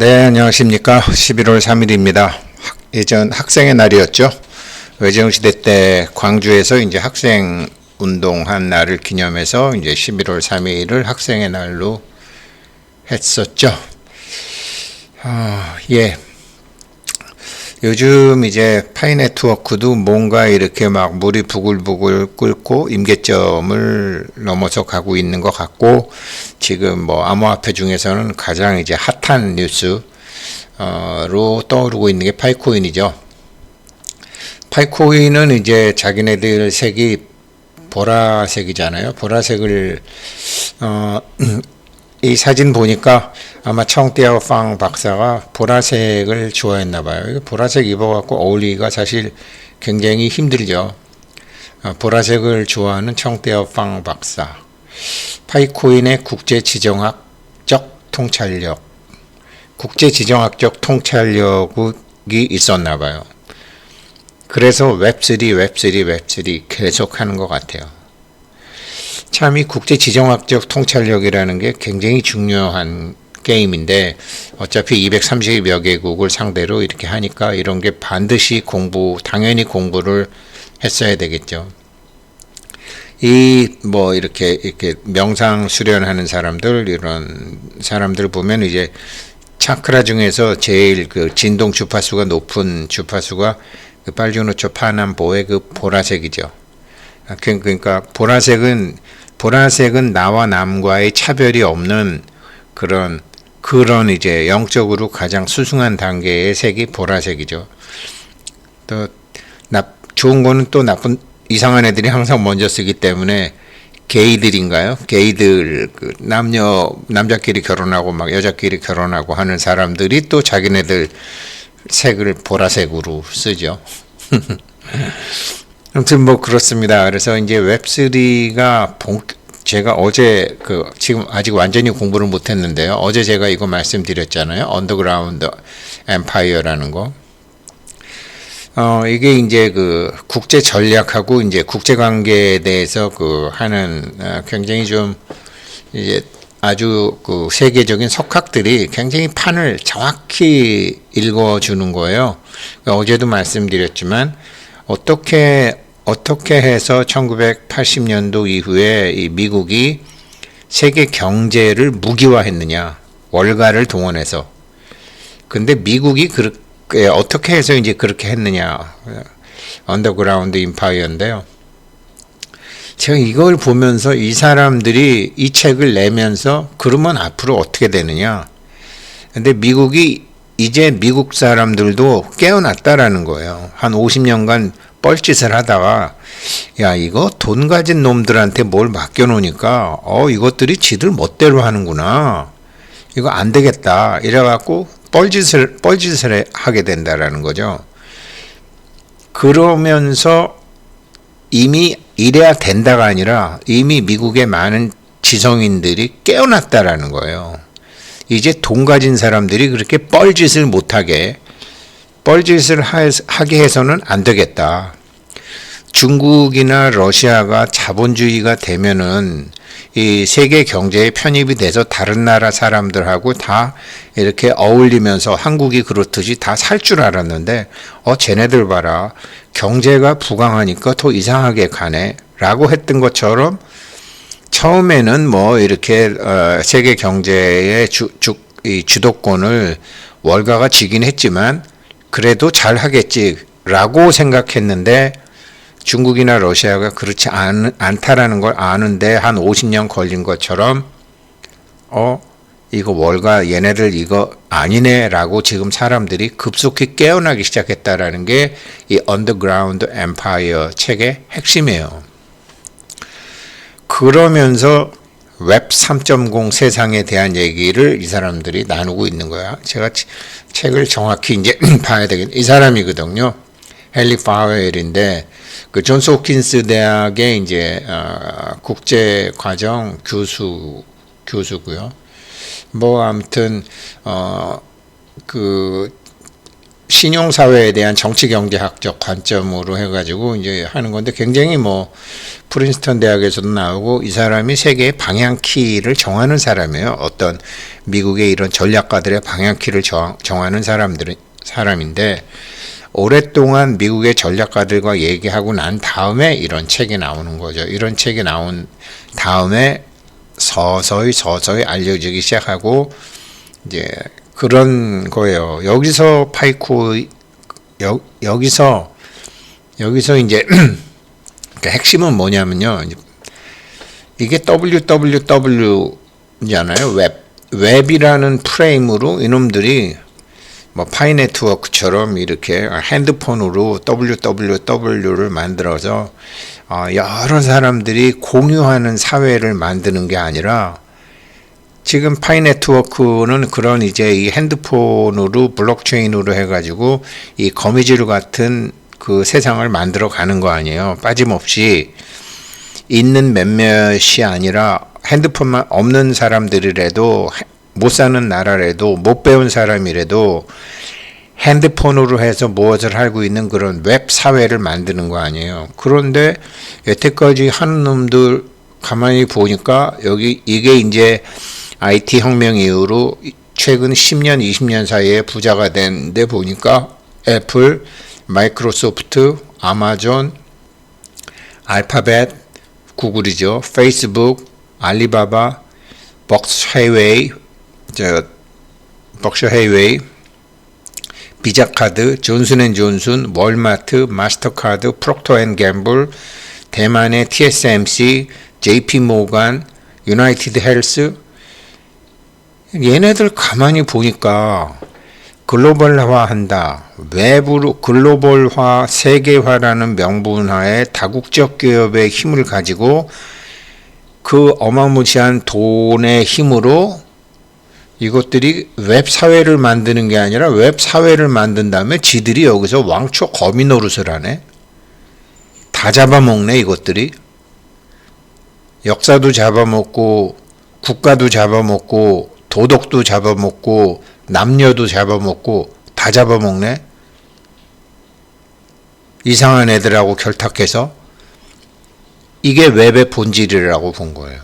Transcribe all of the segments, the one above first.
네, 안녕하십니까. 11월 3일입니다. 예전 학생의 날이었죠. 외정시대 때 광주에서 이제 학생 운동한 날을 기념해서 이제 11월 3일을 학생의 날로 했었죠. 아, 예. 요즘 이제 파이 네트워크도 뭔가 이렇게 막 물이 부글부글 끓고 임계점을 넘어서 가고 있는 것 같고 지금 뭐 암호화폐 중에서는 가장 이제 핫한 뉴스로 떠오르고 있는 게 파이코인이죠. 파이코인은 이제 자기네들 색이 보라색이잖아요. 보라색을 어, 이 사진 보니까 아마 청띠아팡 박사가 보라색을 좋아했나 봐요. 보라색 입어갖고 어울리기가 사실 굉장히 힘들죠. 어, 보라색을 좋아하는 청띠아팡 박사. 파이코인의 국제 지정학적 통찰력. 국제 지정학적 통찰력이 있었나 봐요. 그래서 웹3, 웹3, 웹3 계속 하는 것 같아요. 참 이 국제 지정학적 통찰력이라는 게 굉장히 중요한 게임인데 어차피 230여 개국을 상대로 이렇게 하니까 이런 게 반드시 공부 당연히 공부를 했어야 되겠죠. 이 뭐 이렇게 이렇게 명상 수련하는 사람들 이런 사람들 보면 이제 차크라 중에서 제일 그 진동 주파수가 높은 주파수가 그 빨주노초 파남보의 그 보라색이죠. 아, 그, 그러니까 보라색은 보라색은 나와 남과의 차별이 없는 그런 그런 이제 영적으로 가장 수승한 단계의 색이 보라색이죠. 또 나, 좋은 거는 또 나쁜 이상한 애들이 항상 먼저 쓰기 때문에 게이들인가요? 게이들 그 남녀 남자끼리 결혼하고 막 여자끼리 결혼하고 하는 사람들이 또 자기네들 색을 보라색으로 쓰죠. 아무튼 뭐 그렇습니다. 그래서 이제 웹3가 본 제가 어제 그 지금 아직 완전히 공부를 못 했는데요. 어제 제가 이거 말씀드렸잖아요. 언더그라운드 엠파이어라는 거. 어, 이게 이제 그 국제 전략하고 이제 국제 관계에 대해서 그 하는 어, 굉장히 좀 이제 아주 그 세계적인 석학들이 굉장히 판을 정확히 읽어주는 거예요. 그러니까 어제도 말씀드렸지만 어떻게 어떻게 해서 1980년도 이후에 이 미국이 세계 경제를 무기화했느냐 월가를 동원해서 근데 미국이 그렇게 어떻게 해서 이제 그렇게 했느냐 언더그라운드 인파이어인데요. 제가 이걸 보면서 이 사람들이 이 책을 내면서 그러면 앞으로 어떻게 되느냐. 근데 미국이 이제 미국 사람들도 깨어났다라는 거예요. 한 50년간 뻘짓을 하다가 야 이거 돈 가진 놈들한테 뭘 맡겨놓으니까 어 이것들이 지들 멋대로 하는구나 이거 안 되겠다 이래갖고 뻘짓을 뻘짓을 하게 된다라는 거죠. 그러면서 이미 이래야 된다가 아니라 이미 미국의 많은 지성인들이 깨어났다라는 거예요. 이제 돈 가진 사람들이 그렇게 뻘짓을 못하게 뻘짓을 하게 해서는 안 되겠다. 중국이나 러시아가 자본주의가 되면은 이 세계 경제에 편입이 돼서 다른 나라 사람들하고 다 이렇게 어울리면서 한국이 그렇듯이 다 살 줄 알았는데 어 쟤네들 봐라 경제가 부강하니까 더 이상하게 가네라고 했던 것처럼 처음에는 뭐 이렇게 어 세계 경제의 주, 주, 이 주도권을 월가가 지긴 했지만 그래도 잘 하겠지라고 생각했는데 중국이나 러시아가 그렇지 않, 않다라는 걸 아는데 한 50년 걸린 것처럼 어 이거 월가 얘네들 이거 아니네라고 지금 사람들이 급속히 깨어나기 시작했다라는 게 이 언더그라운드 엠파이어 책의 핵심이에요. 그러면서 웹 3.0 세상에 대한 얘기를 이 사람들이 나누고 있는 거야. 제가 책을 정확히 이제 봐야 되겠. 이 사람이거든요. 헨리 파웰인데 그 존스 호킨스 대학의 이제 어, 국제 과정 교수 교수고요. 뭐 아무튼 어 그 신용 사회에 대한 정치 경제학적 관점으로 해가지고 이제 하는 건데 굉장히 뭐 프린스턴 대학에서도 나오고 이 사람이 세계의 방향키를 정하는 사람이에요. 어떤 미국의 이런 전략가들의 방향키를 정, 정하는 사람들 사람인데 오랫동안 미국의 전략가들과 얘기하고 난 다음에 이런 책이 나오는 거죠. 이런 책이 나온 다음에 서서히 서서히 알려지기 시작하고 이제 그런 거예요. 여기서 파이코 여, 여기서 여기서 이제 그 핵심은 뭐냐면요. 이게 www잖아요. 웹 웹이라는 프레임으로 이놈들이 뭐 파이 네트워크처럼 이렇게 핸드폰으로 www를 만들어서 어, 여러 사람들이 공유하는 사회를 만드는 게 아니라 지금 파이 네트워크는 그런 이제 이 핸드폰으로 블록체인으로 해가지고 이 거미줄 같은 그 세상을 만들어 가는 거 아니에요. 빠짐없이 있는 몇몇이 아니라 핸드폰만 없는 사람들이라도 못 사는 나라라도 못 배운 사람이라도 핸드폰으로 해서 무엇을 하고 있는 그런 웹 사회를 만드는 거 아니에요. 그런데 여태까지 하는 놈들 가만히 보니까 여기 이게 이제 IT 혁명 이후로 최근 10년, 20년 사이에 부자가 된데 보니까 애플, 마이크로소프트, 아마존, 알파벳, 구글이죠. 페이스북, 알리바바, 벅스 저 벅셔 헤이웨이, 비자카드, 존슨앤존슨, 월마트, 마스터카드, 프록터앤갬블, 대만의 TSMC, JP모간, 유나이티드 헬스 얘네들 가만히 보니까 글로벌화한다. 외부로 글로벌화, 세계화라는 명분하에 다국적 기업의 힘을 가지고 그 어마무시한 돈의 힘으로 이것들이 웹 사회를 만드는 게 아니라 웹 사회를 만든 다음에 지들이 여기서 왕초 거미 노릇을 하네. 다 잡아먹네 이것들이. 역사도 잡아먹고 국가도 잡아먹고 도덕도 잡아먹고 남녀도 잡아먹고 다 잡아먹네. 이상한 애들하고 결탁해서 이게 웹의 본질이라고 본 거예요.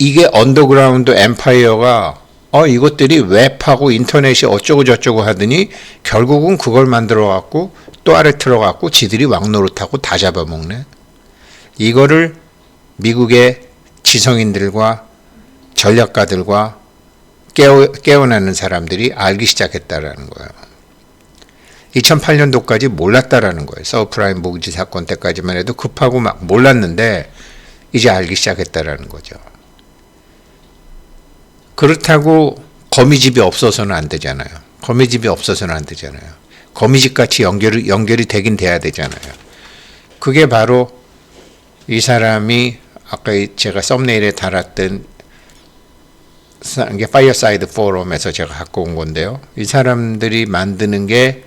이게 언더그라운드 엠파이어가 어 이것들이 웹하고 인터넷이 어쩌고 저쩌고 하더니 결국은 그걸 만들어 갖고 또 아래 틀어 갖고 지들이 왕노릇하고 다 잡아먹네. 이거를 미국의 지성인들과 전략가들과 깨어, 깨어나는 사람들이 알기 시작했다라는 거예요. 2008년도까지 몰랐다라는 거예요. 서프라임 모기지 사건 때까지만 해도 급하고 막 몰랐는데 이제 알기 시작했다라는 거죠. 그렇다고 거미집이 없어서는 안 되잖아요. 거미집이 없어서는 안 되잖아요. 거미집 같이 연결이 연결이 되긴 돼야 되잖아요. 그게 바로 이 사람이 아까 제가 썸네일에 달았던 이게 파이어사이드 포럼에서 제가 갖고 온 건데요. 이 사람들이 만드는 게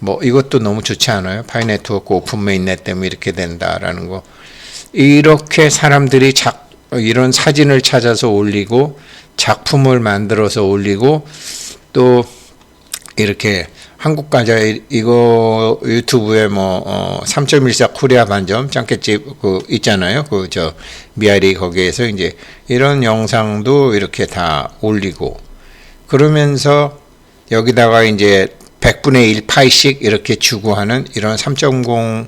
뭐 이것도 너무 좋지 않아요? 파이 네트워크 오픈 메인넷 때문에 이렇게 된다라는 거. 이렇게 사람들이 작 이런 사진을 찾아서 올리고 작품을 만들어서 올리고 또 이렇게 한국 가자 이거 유튜브에 뭐 어, 3.14 코리아 반점 짱깨집 그 있잖아요. 그 저 미아리 거기에서 이제 이런 영상도 이렇게 다 올리고 그러면서 여기다가 이제 100분의 1 파이씩 이렇게 주고 하는 이런 3.0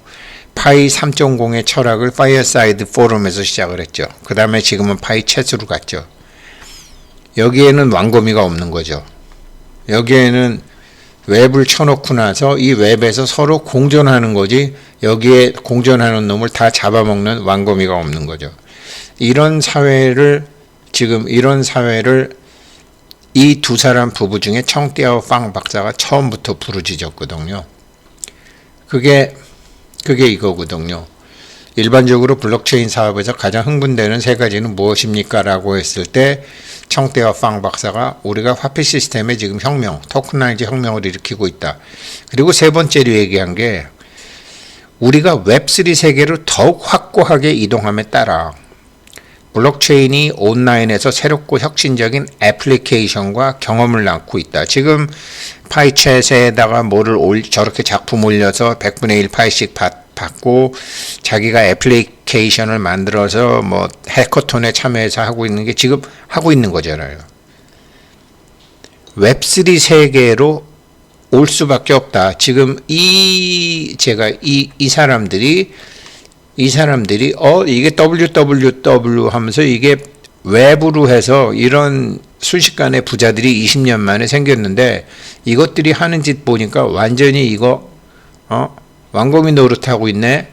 파이 3.0의 철학을 파이어사이드 포럼에서 시작을 했죠. 그 다음에 지금은 파이 챗으로 갔죠. 여기에는 왕거미가 없는 거죠. 여기에는 웹을 쳐놓고 나서 이 웹에서 서로 공존하는 거지 여기에 공존하는 놈을 다 잡아먹는 왕거미가 없는 거죠. 이런 사회를 지금 이런 사회를 이 두 사람 부부 중에 청띠아오 빵 박사가 처음부터 부르짖었거든요. 그게 그게 이거거든요. 일반적으로 블록체인 사업에서 가장 흥분되는 세 가지는 무엇입니까? 라고 했을 때 청대와 팡 박사가 우리가 화폐 시스템의 지금 혁명, 토큰라이즈 혁명을 일으키고 있다. 그리고 세 번째로 얘기한 게 우리가 웹3 세계로 더욱 확고하게 이동함에 따라 블록체인이 온라인에서 새롭고 혁신적인 애플리케이션과 경험을 낳고 있다. 지금 파이챗에다가 뭐를 올, 저렇게 작품 올려서 100분의 1 파이씩 받, 받고 자기가 애플리케이션을 만들어서 뭐 해커톤에 참여해서 하고 있는 게 지금 하고 있는 거잖아요. 웹3 세계로 올 수밖에 없다. 지금 이 제가 이 이 사람들이 이 사람들이 어 이게 www 하면서 이게 외부로 해서 이런 순식간에 부자들이 20년 만에 생겼는데 이것들이 하는 짓 보니까 완전히 이거 어 왕고미 노릇하고 있네.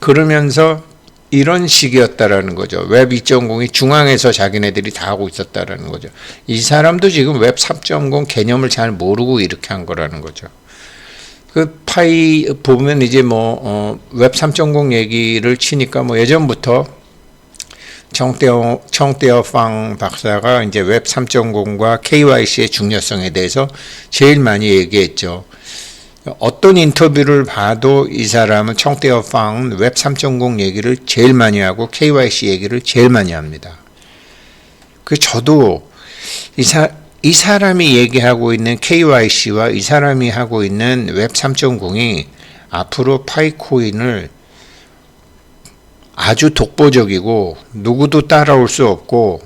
그러면서 이런 식이었다라는 거죠. 웹 2.0이 중앙에서 자기네들이 다 하고 있었다라는 거죠. 이 사람도 지금 웹 3.0 개념을 잘 모르고 이렇게 한 거라는 거죠. 그 파이 보면 이제 뭐 어, 웹3.0 얘기를 치니까 뭐 예전부터 청대어 청대어 팡 박사가 이제 웹 3.0과 KYC의 중요성에 대해서 제일 많이 얘기했죠. 어떤 인터뷰를 봐도 이 사람은 청대어 팡은 웹3.0 얘기를 제일 많이 하고 KYC 얘기를 제일 많이 합니다. 그 저도 이, 사, 이 사람이 얘기하고 있는 KYC와 이 사람이 하고 있는 웹 3.0이 앞으로 파이코인을 아주 독보적이고 누구도 따라올 수 없고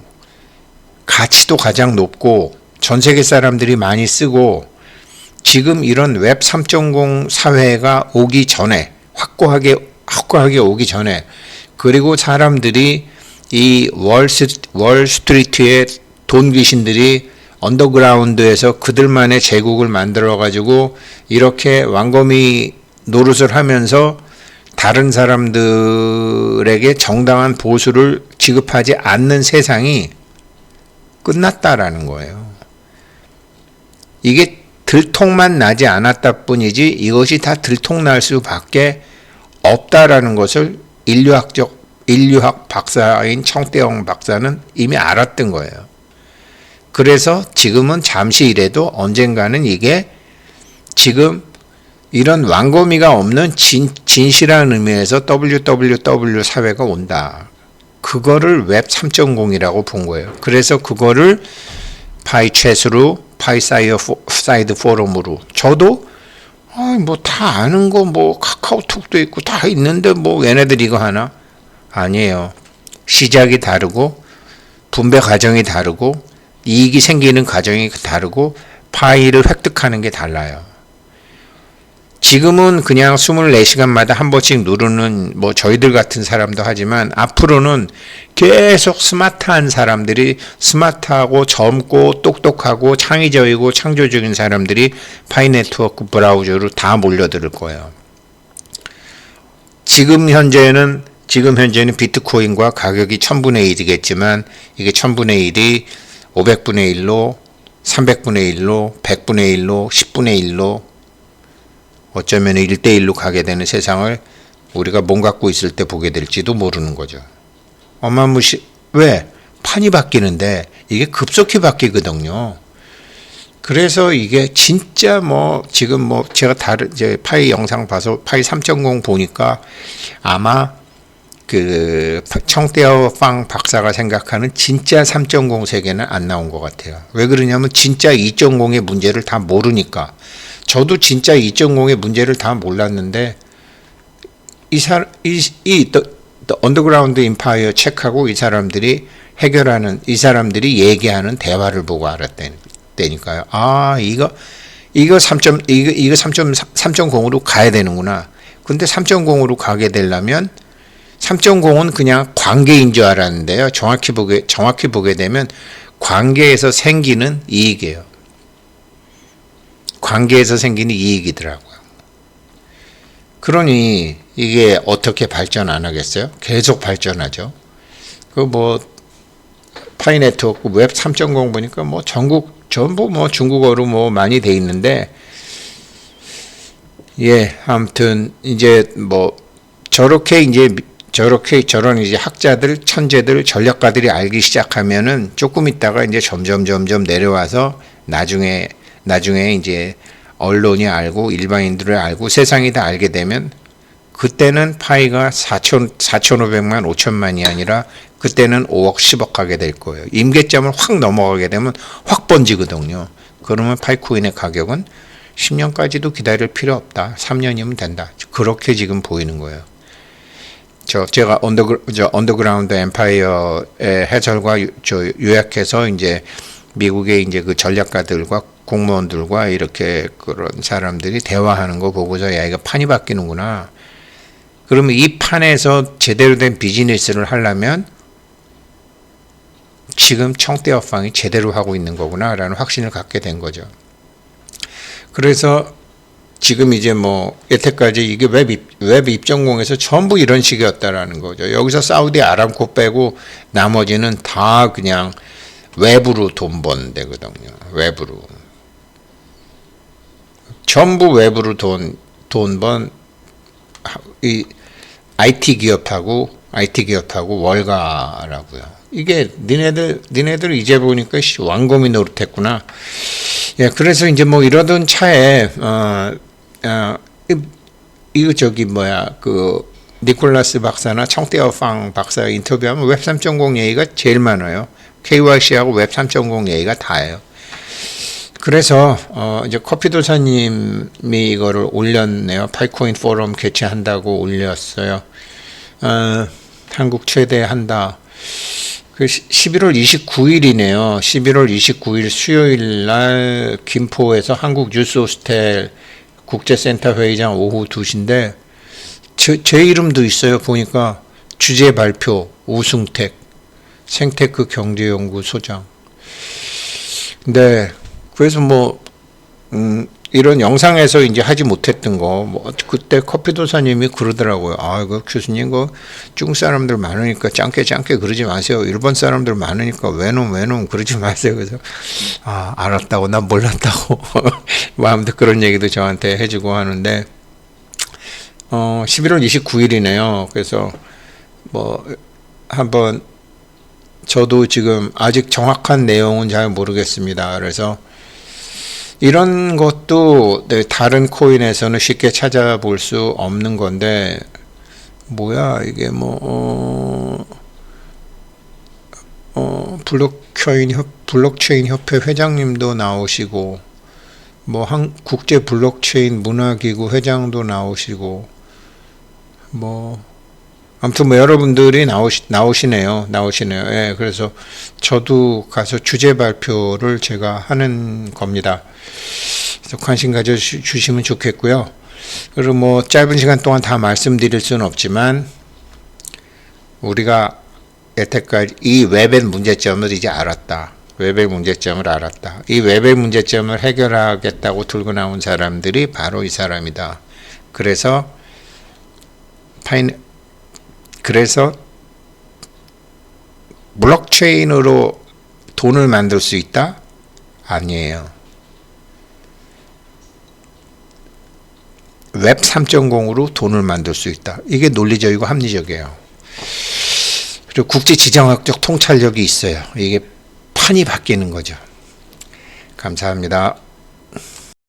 가치도 가장 높고 전 세계 사람들이 많이 쓰고 지금 이런 웹 3.0 사회가 오기 전에 확고하게 확고하게 오기 전에 그리고 사람들이 이 월스, 월스트리트의 돈 귀신들이 언더그라운드에서 그들만의 제국을 만들어 가지고 이렇게 왕거미 노릇을 하면서 다른 사람들에게 정당한 보수를 지급하지 않는 세상이 끝났다라는 거예요. 이게 들통만 나지 않았다 뿐이지 이것이 다 들통날 수밖에 없다라는 것을 인류학적 인류학 박사인 청대영 박사는 이미 알았던 거예요. 그래서 지금은 잠시이라도 언젠가는 이게 지금 이런 왕고미가 없는 진, 진실한 의미에서 WWW 사회가 온다. 그거를 웹 3.0이라고 본 거예요. 그래서 그거를 파이챗으로 파이사이드 포럼으로 저도 아, 뭐다 아는 거 뭐 카카오톡도 있고 다 있는데 뭐 얘네들 이거 하나 아니에요. 시작이 다르고 분배 과정이 다르고 이익이 생기는 과정이 다르고 파일을 획득하는 게 달라요. 지금은 그냥 24시간마다 한 번씩 누르는 뭐 저희들 같은 사람도 하지만 앞으로는 계속 스마트한 사람들이 스마트하고 젊고 똑똑하고 창의적이고 창조적인 사람들이 파이 네트워크 브라우저로 다 몰려들 거예요. 지금 현재는 지금 현재는 비트코인과 가격이 1000분의 1이겠지만 이게 1000분의 1이 500분의 1로 300분의 1로 100분의 1로 10분의 1로 어쩌면 1대1로 가게 되는 세상을 우리가 몸 갖고 있을 때 보게 될지도 모르는 거죠. 어마무시, 왜? 판이 바뀌는데 이게 급속히 바뀌거든요. 그래서 이게 진짜 뭐 지금 뭐 제가 다른 이제 파이 영상 봐서 파이 3.0 보니까 아마 그 청대어 빵 박사가 생각하는 진짜 3.0 세계는 안 나온 것 같아요. 왜 그러냐면 진짜 2.0의 문제를 다 모르니까. 저도 진짜 2.0의 문제를 다 몰랐는데 이 사람 이이 언더그라운드 인파이어 책하고 이 사람들이 해결하는 이 사람들이 얘기하는 대화를 보고 알았다니까요. 아 이거 이거 3. 이거 이거 3.3.0으로 가야 되는구나. 근데 3.0으로 가게 되려면 3.0은 그냥 관계인 줄 알았는데요. 정확히 보게 정확히 보게 되면 관계에서 생기는 이익이에요. 관계에서 생기는 이익이더라고요. 그러니 이게 어떻게 발전 안 하겠어요? 계속 발전하죠. 그 뭐 파이 네트워크 웹 3.0 보니까 뭐 전국 전부 뭐 중국어로 뭐 많이 돼 있는데 예, 아무튼 이제 뭐 저렇게 이제 저렇게 저런 이제 학자들, 천재들, 전략가들이 알기 시작하면은 조금 있다가 이제 점점 점점 내려와서 나중에 나중에 이제 언론이 알고 일반인들을 알고 세상이 다 알게 되면 그때는 파이가 4천 4,500만 5천만이 아니라 그때는 5억 10억 하게 될 거예요. 임계점을 확 넘어가게 되면 확 번지거든요. 그러면 파이코인의 가격은 10년까지도 기다릴 필요 없다. 3년이면 된다. 그렇게 지금 보이는 거예요. 저 제가 언더그 저 언더그라운드 엠파이어의 해설과 유, 저 요약해서 이제 미국의 이제 그 전략가들과 공무원들과 이렇게 그런 사람들이 대화하는 거 보고서 야 이거 판이 바뀌는구나. 그러면 이 판에서 제대로 된 비즈니스를 하려면 지금 청대업방이 제대로 하고 있는 거구나라는 확신을 갖게 된 거죠. 그래서 지금 이제 뭐 여태까지 이게 웹, 입, 웹 입점공에서 전부 이런 식이었다라는 거죠. 여기서 사우디 아람코 빼고 나머지는 다 그냥 외부로 돈 버는 데거든요. 외부로. 전부 외부로 돈, 돈 번, 이, IT 기업하고, IT 기업하고 월가라고요. 이게 니네들, 니네들 이제 보니까 씨, 왕검이 노릇했구나. 예, 그래서 이제 뭐 이러던 차에, 어, 어, 이, 이거 저기 뭐야, 그, 니콜라스 박사나 청대어팡 박사 인터뷰하면 웹 3.0 얘기가 제일 많아요. KYC하고 웹 3.0 얘기가 다예요. 그래서 어 이제 커피도사님이 이거를 올렸네요. 파이코인 포럼 개최한다고 올렸어요. 어, 한국 최대 한다. 그 11월 29일이네요. 11월 29일 수요일 날 김포에서 한국 뉴스 호스텔 국제센터 회의장 오후 2시인데 제, 제 이름도 있어요. 보니까 주제 발표 우승택 생테크 경제연구소장. 근데 그래서 뭐 음, 이런 영상에서 이제 하지 못했던 거, 뭐, 그때 커피도사님이 그러더라고요. 아, 그 교수님, 그 중국 사람들 많으니까 짱게 짱게 그러지 마세요. 일본 사람들 많으니까 외놈, 외놈 그러지 마세요. 그래서, 아, 알았다고, 난 몰랐다고. 뭐, 아무튼 그런 얘기도 저한테 해주고 하는데, 어, 11월 29일이네요. 그래서, 뭐, 한번, 저도 지금 아직 정확한 내용은 잘 모르겠습니다. 그래서, 이런 것도 네, 다른 코인에서는 쉽게 찾아볼 수 없는 건데 뭐야 이게 뭐 어, 어 블록체인 협 블록체인 협회 회장님도 나오시고 뭐 한 국제 블록체인 문화기구 회장도 나오시고 뭐 아무튼 뭐 여러분들이 나오시 나오시네요. 나오시네요. 예 그래서 저도 가서 주제 발표를 제가 하는 겁니다. 그래서 관심 가져 주- 주시면 좋겠고요. 그리고 뭐 짧은 시간 동안 다 말씀드릴 수는 없지만 우리가 여태까지 이 웹의 문제점을 이제 알았다. 웹의 문제점을 알았다. 이 웹의 문제점을 해결하겠다고 들고 나온 사람들이 바로 이 사람이다. 그래서 파인 그래서 블록체인으로 돈을 만들 수 있다? 아니에요. 웹 3.0으로 돈을 만들 수 있다. 이게 논리적이고 합리적이에요. 그리고 국제 지정학적 통찰력이 있어요. 이게 판이 바뀌는 거죠. 감사합니다.